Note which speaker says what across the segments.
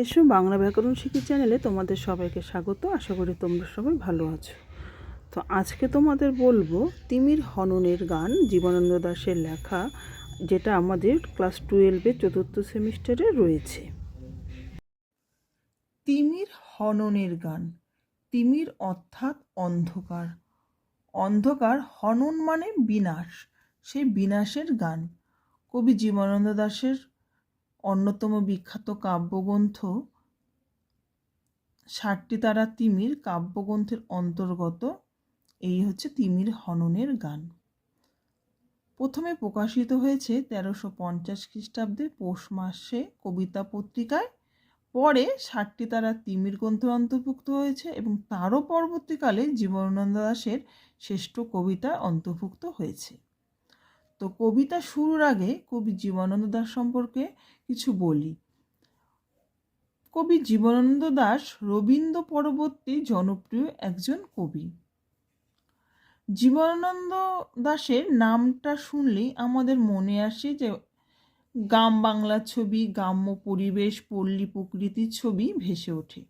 Speaker 1: এসো বাংলা ব্যাকরণ শিখি চ্যানেলে তোমাদের সবাইকে স্বাগত। আশা করি তোমরা সবাই ভালো আছো। তো আজকে তোমাদের বলব তিমির হননের গান জীবনানন্দ দাশের লেখা, যেটা আমাদের ক্লাস টুয়েলভের চতুর্থ সেমিস্টারে রয়েছে। তিমির হননের গান। তিমির অর্থাৎ অন্ধকার। অন্ধকার হনন মানে বিনাশ। সেই বিনাশের গান। কবি জীবনানন্দ দাশের অন্যতম বিখ্যাত কাব্যগ্রন্থ ষাটটি তারা তিমির কাব্যগ্রন্থের অন্তর্গত। এই হচ্ছে তিমির হননের গান। প্রথমে প্রকাশিত হয়েছে তেরোশো পঞ্চাশ খ্রিস্টাব্দে পৌষ মাসে কবিতা পত্রিকায়। পরে ষাটটি তারা তিমির গ্রন্থে অন্তর্ভুক্ত হয়েছে এবং তারও পরবর্তীকালে জীবনানন্দ দাশের শ্রেষ্ঠ কবিতা অন্তর্ভুক্ত হয়েছে। তো কবিতা শুরুর আগে কবি জীবনানন্দ দাশ সম্পর্কে কিছু বলি। কবি জীবনানন্দ দাশ রবীন্দ্র পরবর্তী জনপ্রিয় একজন কবি। জীবনানন্দ দাশের নামটা শুনলেই আমাদের মনে আসে যে গ্রাম বাংলার ছবি, গ্রাম্য পরিবেশ, পল্লী প্রকৃতির ছবি ভেসে ওঠে।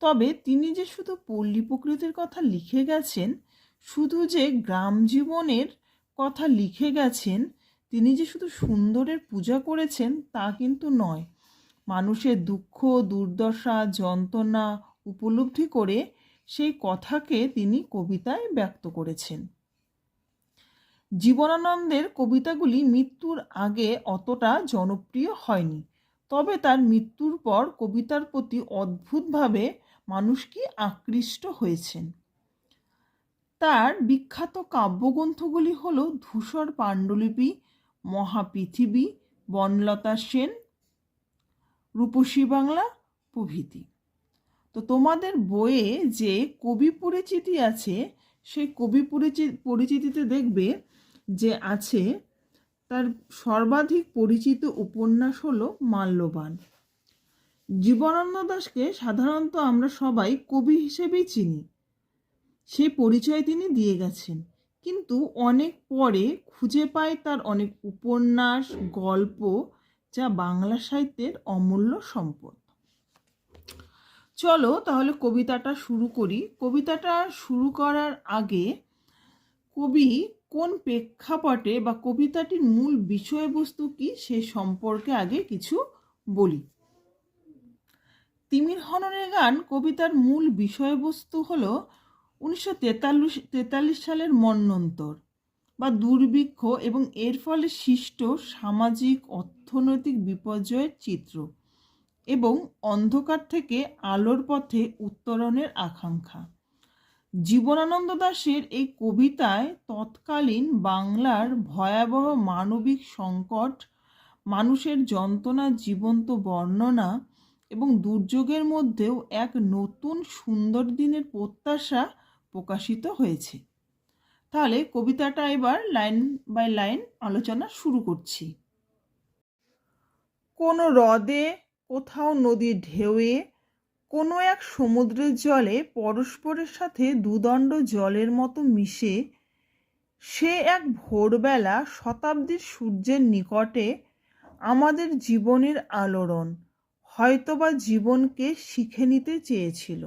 Speaker 1: তবে তিনি যে শুধু পল্লী প্রকৃতির কথা লিখে গেছেন, শুধু যে গ্রাম জীবনের কথা লিখে গেছেন, তিনি যে শুধু সুন্দরের পূজা করেছেন তা কিন্তু নয়। মানুষের দুঃখ, দুর্দশা, যন্ত্রণা উপলব্ধি করে সেই কথাকে তিনি কবিতায় ব্যক্ত করেছেন। জীবনানন্দের কবিতাগুলি মৃত্যুর আগে অতটা জনপ্রিয় হয়নি, তবে তার মৃত্যুর পর কবিতার প্রতি অদ্ভুতভাবে মানুষ কি আকৃষ্ট হয়েছেন। তার বিখ্যাত কাব্যগ্রন্থগুলি হল ধূসর পাণ্ডুলিপি, মহাপৃথিবী, বনলতা সেন, রূপসী বাংলা প্রভৃতি। তো তোমাদের বইয়ে যে কবি পরিচিতি আছে, সেই কবি পরিচিতিতে দেখবে যে আছে তার সর্বাধিক পরিচিত উপন্যাস হলো মাল্যবান। জীবনানন্দ দাসকে সাধারণত আমরা সবাই কবি হিসেবেই চিনি। সে পরিচয় তিনি দিয়ে গেছেন। কিন্তু অনেক পরে খুঁজে পায় তার অনেক উপন্যাস, গল্প যা বাংলা সাহিত্যের অমূল্য সম্পদ। চলো তাহলে কবিতাটা শুরু করি। কবিতাটা শুরু করার আগে কবি কোন প্রেক্ষাপটে বা কবিতাটির মূল বিষয়বস্তু কি সে সম্পর্কে আগে কিছু বলি। তিমির হননের গান কবিতার মূল বিষয়বস্তু হলো উনিশশো তেতাল্লিশ সালের মন্বন্তর বা দুর্ভিক্ষ এবং এর ফলে সৃষ্ট সামাজিক, অর্থনৈতিক বিপর্যয়ের চিত্র এবং অন্ধকার থেকে আলোর পথে উত্তরণের আকাঙ্ক্ষা। জীবনানন্দ দাশের এই কবিতায় তৎকালীন বাংলার ভয়াবহ মানবিক সংকট, মানুষের যন্ত্রণা, জীবন্ত বর্ণনা এবং দুর্যোগের মধ্যেও এক নতুন সুন্দর দিনের প্রত্যাশা প্রকাশিত হয়েছে। তাহলে কবিতাটা এবার লাইন বাই লাইন আলোচনা শুরু করছি। কোনো হ্রদে, কোথাও নদীর ঢেউয়ে, কোনো এক সমুদ্রের জলে পরস্পরের সাথে দুদণ্ড জলের মতো মিশে, সে এক ভোরবেলা শতাব্দীর সূর্যের নিকটে আমাদের জীবনের আলোড়ন, হয়তোবা জীবনকে শিখে নিতে চেয়েছিল।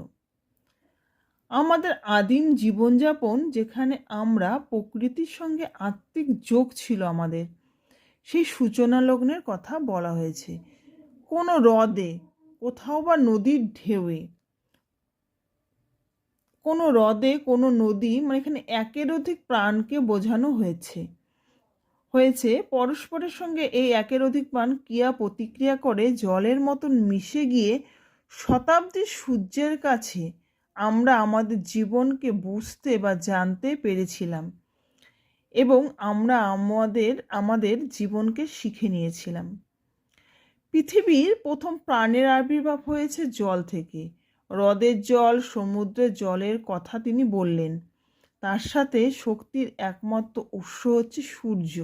Speaker 1: আমাদের আদিম জীবনযাপন যেখানে আমরা প্রকৃতির সঙ্গে আত্মিক যোগ ছিল আমাদের, সেই সূচনা লগ্নের কথা বলা হয়েছে। কোনো হ্রদে, কোথাও বা নদীর ঢেউয়ে, কোনো হ্রদে, কোনো নদী মানে এখানে একের অধিক প্রাণকে বোঝানো হয়েছে। হয়েছে, পরস্পরের সঙ্গে এই একের অধিক প্রাণ ক্রিয়া প্রতিক্রিয়া করে জলের মতন মিশে গিয়ে শতাব্দীর সূর্যের কাছে আমরা আমাদের জীবনকে বুঝতে বা জানতে পেরেছিলাম এবং আমরা আমাদের আমাদের জীবনকে শিখে নিয়েছিলাম। পৃথিবীর প্রথম প্রাণের আবির্ভাব হয়েছে জল থেকে। হ্রদের জল, সমুদ্রের জলের কথা তিনি বললেন। তার সাথে শক্তির একমাত্র উৎস হচ্ছে সূর্য।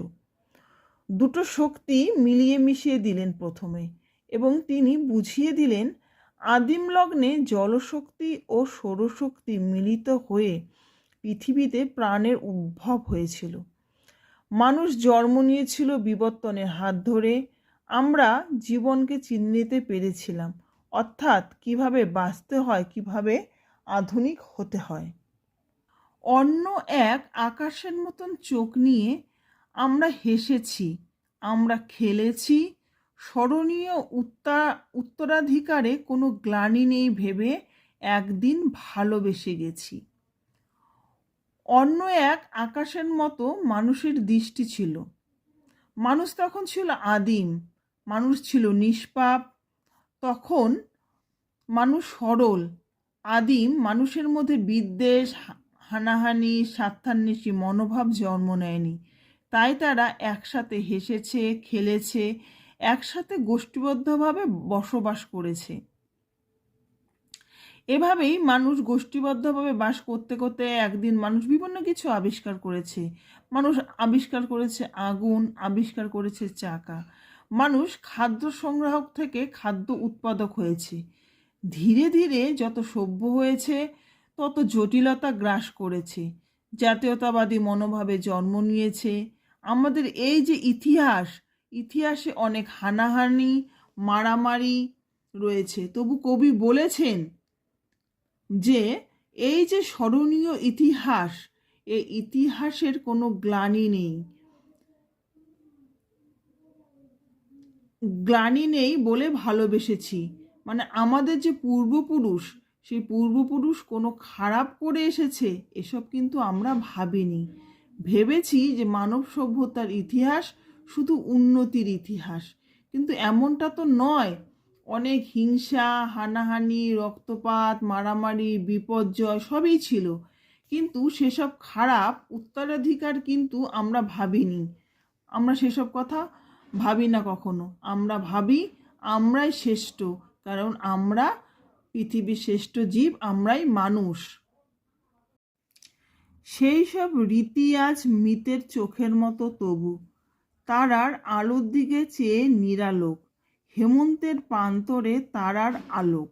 Speaker 1: দুটো শক্তি মিলিয়ে মিশিয়ে দিলেন প্রথমে এবং তিনি বুঝিয়ে দিলেন আদিম লগ্নে জলশক্তি ও সৌরশক্তি মিলিত হয়ে পৃথিবীতে প্রাণের উদ্ভব হয়েছিল। মানুষ জন্ম নিয়েছিল বিবর্তনের হাত ধরে। আমরা জীবনকে চিহ্নিতে পেরেছিলাম। অর্থাৎ কীভাবে বাঁচতে হয়, কীভাবে আধুনিক হতে হয়। অন্য এক আকাশের মতন চোখ নিয়ে আমরা হেসেছি, আমরা খেলেছি স্মরণীয় উত্তা, উত্তরাধিকারে কোনো গ্লানি নেই ভেবে একদিন ভালোবেসে গেছি। অন্য এক আকাশের মতো মানুষের দৃষ্টি ছিল। মানুষ তখন ছিল আদিম, মানুষ ছিল নিষ্পাপ, তখন মানুষ সরল, আদিম মানুষের মধ্যে বিদ্বেষ হানাহানি, স্বার্থান্বেষী মনোভাব জন্ম নেয়নি। তাই তারা একসাথে হেসেছে, খেলেছে একসাথে গোষ্ঠীবদ্ধভাবে বসবাস করেছে। এভাবেই মানুষ গোষ্ঠীবদ্ধভাবে বাস করতে করতে একদিন মানুষ বিভিন্ন কিছু আবিষ্কার করেছে। মানুষ আবিষ্কার করেছে আগুন, আবিষ্কার করেছে চাকা। মানুষ খাদ্য সংগ্রাহক থেকে খাদ্য উৎপাদক হয়েছে। ধীরে ধীরে যত সভ্য হয়েছে, তত জটিলতা গ্রাস করেছে। জাতীয়তাবাদী মনোভাবে জন্ম নিয়েছে। আমাদের এই যে ইতিহাস ইতিহাসে অনেক হানাহানি, মারামারি রয়েছে। তবু কবি বলেছেন যে, এই যে স্মরণীয় ইতিহাস এই ইতিহাসের কোনো গ্লানি নেই। গ্লানি নেই বলে ভালোবেসেছি। মানে আমাদের যে পূর্বপুরুষ, সেই পূর্বপুরুষ কোনো খারাপ করে এসেছে, এসব কিন্তু আমরা ভাবিনি। ভেবেছি যে মানব সভ্যতার ইতিহাস শুধু উন্নতির ইতিহাস। কিন্তু এমনটা তো নয়। অনেক হিংসা, হানাহানি, রক্তপাত, মারামারি, বিপর্যয় সবই ছিল। কিন্তু সেসব খারাপ উত্তরাধিকার কিন্তু আমরা ভাবিনি। আমরা সেসব কথা ভাবি না কখনো। আমরা ভাবি আমরাই শ্রেষ্ঠ, কারণ আমরা পৃথিবীর শ্রেষ্ঠ জীব, আমরাই মানুষ। সেই সব রীতি আজ মিতের চোখের মতো তবু। তারার আলোর দিকে চেয়ে নিরালোক, হেমন্তের প্রান্তরে তারার আলোক।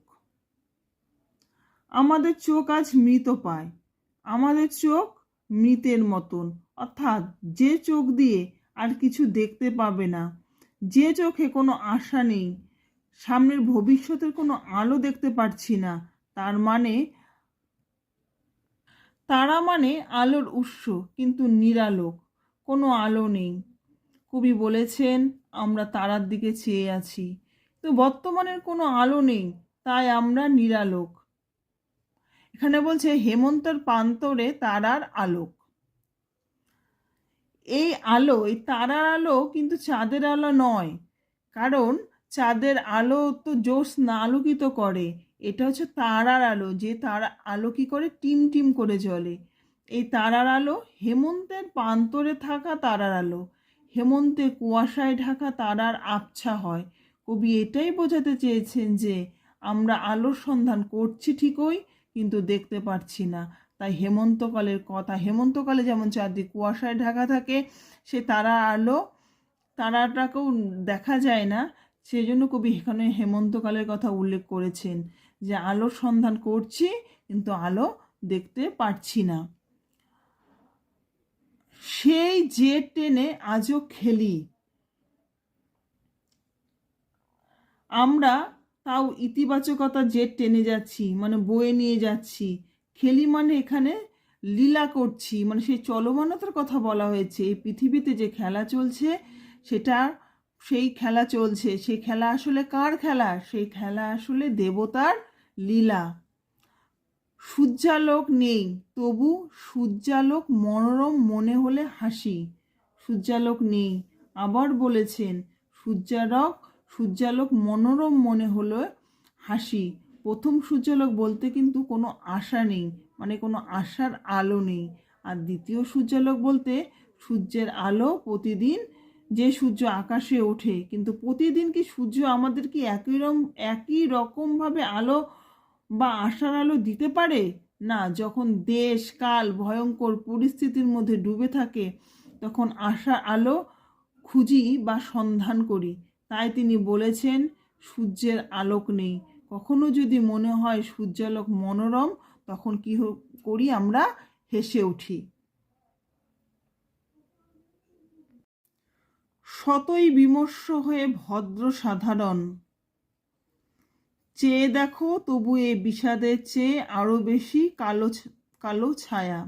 Speaker 1: আমাদের চোখ আজ মৃত পায়, আমাদের চোখ মৃতের মতন, অর্থাৎ যে চোখ দিয়ে আর কিছু দেখতে পাবে না, যে চোখে কোনো আশা নেই, সামনের ভবিষ্যতের কোনো আলো দেখতে পারছি না, তার মানে তারা মানে আলোর উৎস, কিন্তু নিরালোক, কোনো আলো নেই। কবি বলেছেন, আমরা তারার দিকে চেয়ে আছি। তো বর্তমানের কোনো আলো নেই, তাই আমরা নিরালোক। এখানে বলছে, হেমন্তর প্রান্তরে তারার আলোক। এই আলো, এই তারার আলো কিন্তু চাঁদের আলো নয়, কারণ চাঁদের আলো তো জ্যোৎস্না আলোকিত করে। এটা হচ্ছে তারার আলো, যে তারা আলো কি করে? টিম টিম করে জ্বলে। এই তারার আলো হেমন্তের প্রান্তরে থাকা তারার আলো। হেমন্তে কুয়াশায় ঢাকা তারার আবছা হয়। কবি এটাই বোঝাতে চেয়েছেন যে, আমরা আলোর সন্ধান করছি ঠিকই, কিন্তু দেখতে পারছি না। তাই হেমন্তকালের কথা, হেমন্তকালে যেমন চারদিক কুয়াশায় ঢাকা থাকে, সে তারা আলো, তারাটাকেও দেখা যায় না। সেই জন্য কবি এখানে হেমন্তকালের কথা উল্লেখ করেছেন যে, আলোর সন্ধান করছি, কিন্তু আলো দেখতে পারছি না। সেই যে টেনে আজও খেলি। আমরা তাও ইতিবাচকতা জেট টেনে যাচ্ছি মানে বয়ে নিয়ে যাচ্ছি। খেলি মানে এখানে লীলা করছি মানে সেই চলমানতার কথা বলা হয়েছে। এই পৃথিবীতে যে খেলা চলছে, সেটা সেই খেলা চলছে। সেই খেলা আসলে কার খেলা? সেই খেলা আসলে দেবতার লীলা। সূর্যালোক নেই, তবু সূর্যালোক মনোরম মনে হলে হাসি। সূর্যালোক নেই, আবার বলেছেন, সূর্যালোক সূর্যালোক মনোরম মনে হলো হাসি। প্রথম সূর্যালোক বলতে কিন্তু কোনো আশা নেই মানে কোনো আশার আলো নেই। আর দ্বিতীয় সূর্যালোক বলতে সূর্যের আলো প্রতিদিন, যে সূর্য আকাশে ওঠে। কিন্তু প্রতিদিন কি সূর্য আমাদের কি একই রকম একই রকমভাবে আলো বা আশার আলো দিতে পারে? না, যখন দেশ, কাল ভয়ঙ্কর পরিস্থিতির মধ্যে ডুবে থাকে, তখন আশার আলো খুঁজি বা সন্ধান করি। তাই তিনি বলেছেন, সূর্যের আলোক নেই। কখনো যদি মনে হয় সূর্যালোক মনোরম, তখন কি করি আমরা হেসে উঠি। শতই বিমর্ষ হয়ে ভদ্র সাধারণ চেয়ে দেখো তবু এ বিষাদের চেয়ে আরও বেশি কালো কালো ছায়া।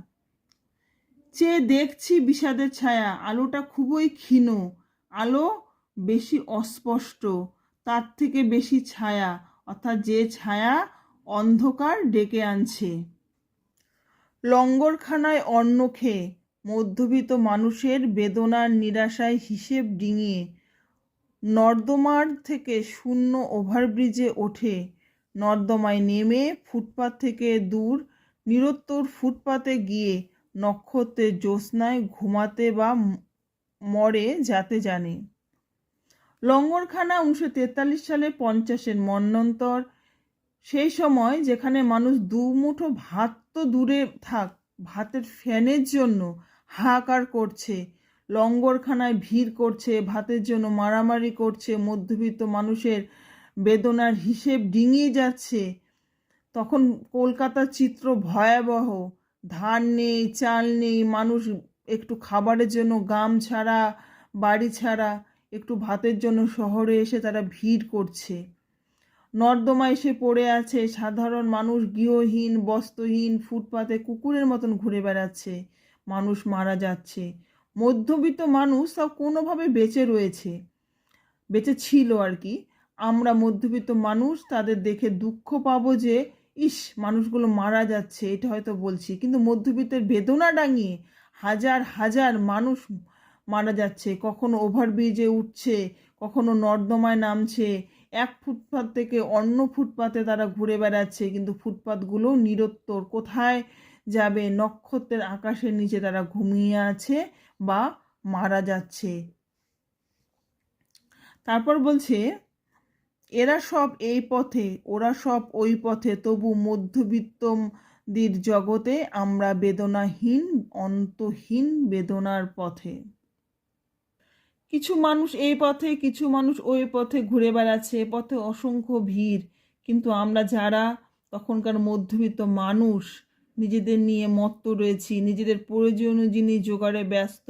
Speaker 1: চেয়ে দেখছি বিষাদের ছায়া, আলোটা খুবই ক্ষীণ, আলো বেশি অস্পষ্ট, তার থেকে বেশি ছায়া, অর্থাৎ যে ছায়া অন্ধকার ডেকে আনছে। লঙ্গরখানায় অন্ন খেয়ে মধ্যবিত্ত মানুষের বেদনার নিরাশায় হিসেব ডিঙিয়ে নর্দমার থেকে শূন্য ওভারব্রিজে ওঠে। নর্দমায় নেমে ফুটপাত থেকে দূর, নিরত্তর ফুটপাতে গিয়ে নক্ষত্রের জ্যোৎস্নায় ঘুমাতে বা মরে যাতে জানে। লঙ্গরখানা উনিশশো তেতাল্লিশ সালে পঞ্চাশের মন্বন্তর সেই সময় যেখানে মানুষ দু মুঠো ভাত তো দূরে থাক, ভাতের ফ্যানের জন্য হাহাকার করছে। লঙ্গরখানায় ভিড় করছে, ভাতের জন্য মারামারি করছে, মধ্যবিত্ত মানুষের বেদনার হিসেব ডিঙিয়ে যাচ্ছে। তখন কলকাতার চিত্র ভয়াবহ। ধান নেই, চাল নেই, মানুষ একটু খাবারের জন্য গাম ছাড়া, বাড়ি ছাড়া, একটু ভাতের জন্য শহরে এসে তারা ভিড় করছে। নর্দমা এসে পড়ে আছে, সাধারণ মানুষ গৃহহীন, বস্ত্রহীন, ফুটপাতে কুকুরের মতন ঘুরে বেড়াচ্ছে, মানুষ মারা যাচ্ছে। মধ্যবিত্ত মানুষ তাও কোনোভাবে বেঁচে রয়েছে, বেঁচে ছিল আর কি। আমরা মধ্যবিত্ত মানুষ, তাদের দেখে দুঃখ পাবো যে, ইস, মানুষগুলো মারা যাচ্ছে, এটা হয়তো বলছি। কিন্তু মধ্যবিত্তের বেদনা ডাঙিয়ে হাজার হাজার মানুষ মারা যাচ্ছে। কখনো ওভারব্রিজে উঠছে, কখনো নর্দমায় নামছে। এক ফুটপাত থেকে অন্য ফুটপাতে তারা ঘুরে বেড়াচ্ছে, কিন্তু ফুটপাতগুলো নিরত্তর। কোথায় যাবে। নক্ষত্রের আকাশের নিচে তারা ঘুমিয়ে আছে বা মারা যাচ্ছে। তারপর বলছে, এরা সব এই পথে, ওরা সব ওই পথে। তবু মধ্যবিত্তদের জগতে আমরা বেদনাহীন, অন্তহীন বেদনার পথে। কিছু মানুষ এই পথে, কিছু মানুষ ওই পথে ঘুরে বেড়াচ্ছে পথে অসংখ্য ভিড়। কিন্তু আমরা যারা তখনকার মধ্যবিত্ত মানুষ নিজেদের নিয়ে মত্ত রয়েছি, নিজেদের প্রয়োজনীয় জিনিস জোগাড়ে ব্যস্ত,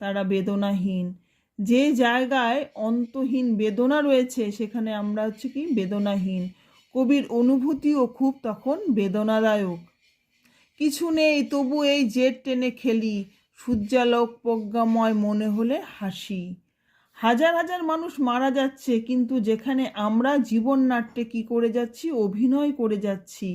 Speaker 1: তারা বেদনাহীন। যে জায়গায় অন্তহীন বেদনা রয়েছে, সেখানে আমরা হচ্ছে কি বেদনাহীন। কবির অনুভূতিও খুব তখন বেদনাদায়ক। কিছু নেই, তবু এই জেট টেনে খেলি, সূর্যালোক প্রজ্ঞাময় মনে হলে হাসি। হাজার হাজার মানুষ মারা যাচ্ছে, কিন্তু যেখানে আমরা জীবন নাট্যে কী করে যাচ্ছি, অভিনয় করে যাচ্ছি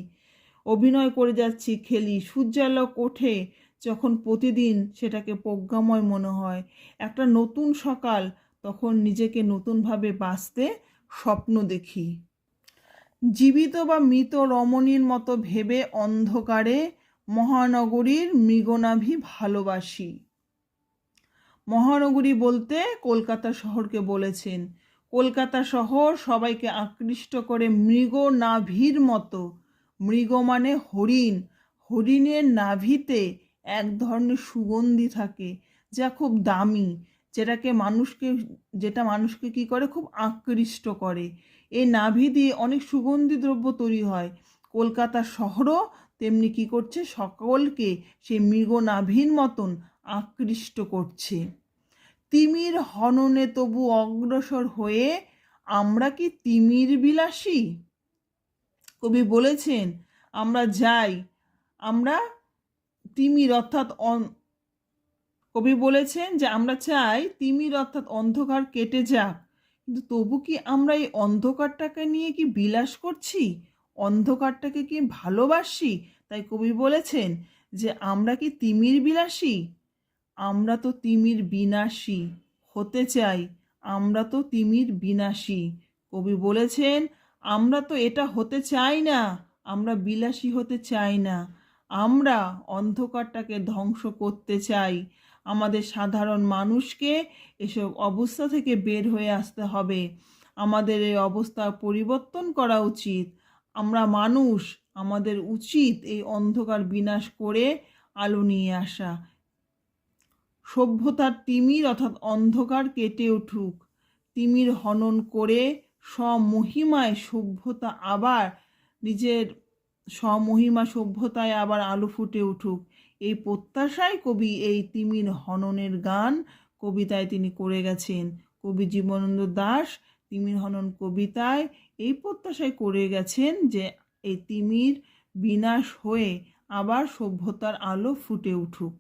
Speaker 1: অভিনয় করে যাচ্ছি খেলি। সূর্যালোক ওঠে যখন প্রতিদিন সেটাকে প্রজ্ঞাময় মনে হয়। একটা নতুন সকাল, তখন নিজেকে নতুনভাবে বাঁচতে স্বপ্ন দেখি। জীবিত বা মৃত রমণীর মতো ভেবে অন্ধকারে মহানগরীর মৃগনাভি ভালোবাসি। মহানগরী বলতে কলকাতা শহরকে বলেছেন। কলকাতা শহর সবাইকে আকৃষ্ট করে মৃগনাভির মতো। মৃগ মানে হরিণ, হরিণের নাভিতে এক ধরনের সুগন্ধি থাকে যা খুব দামি, যেটাকে মানুষকে, যেটা মানুষকে কি করে? খুব আকৃষ্ট করে। এই নাভি দিয়ে অনেক সুগন্ধি দ্রব্য তৈরি হয়। কলকাতা শহরও তেমনি কি করছে? সকলকে সেই মৃগ নাভির মতন আকৃষ্ট করছে। তিমির হননে তবু অগ্রসর হয়ে আমরা কি তিমির বিলাসী? কবি বলেছেন, আমরা যাই। আমরা তিমির অর্থাৎ কবি বলেছেন যে, আমরা চাই তিমির অর্থাৎ অন্ধকার কেটে যাক। কিন্তু তবু কি আমরা এই অন্ধকারটাকে নিয়ে কি বিলাস করছি? অন্ধকারটাকে কি ভালোবাসি? তাই কবি বলেছেন যে, আমরা কি তিমির বিলাসী? আমরা তো তিমির বিনাশী হতে চাই। আমরা তো তিমির বিনাশী। কবি বলেছেন আমরা তো এটা হতে চাই না, আমরা বিলাসী হতে চাই না। আমরা অন্ধকারটাকে ধ্বংস করতে চাই। আমাদের সাধারণ মানুষকে এসব অবস্থা থেকে বের হয়ে আসতে হবে। আমাদের এই অবস্থা পরিবর্তন করা উচিত। আমরা মানুষ, আমাদের উচিত এই অন্ধকার বিনাশ করে আলো নিয়ে আসা। সভ্যতার তিমির অর্থাৎ অন্ধকার কেটে উঠুক। তিমির হনন করে স্বমহিমায় সভ্যতা আবার নিজের স্বমহিমা সভ্যতায় আবার আলো ফুটে উঠুক। এই প্রত্যাশায় কবি এই তিমির হননের গান কবিতায় তিনি করে গেছেন। কবি জীবনানন্দ দাস তিমির হনন কবিতায় এই প্রত্যাশায় করে গেছেন যে এই তিমির বিনাশ হয়ে আবার সভ্যতার আলো ফুটে উঠুক।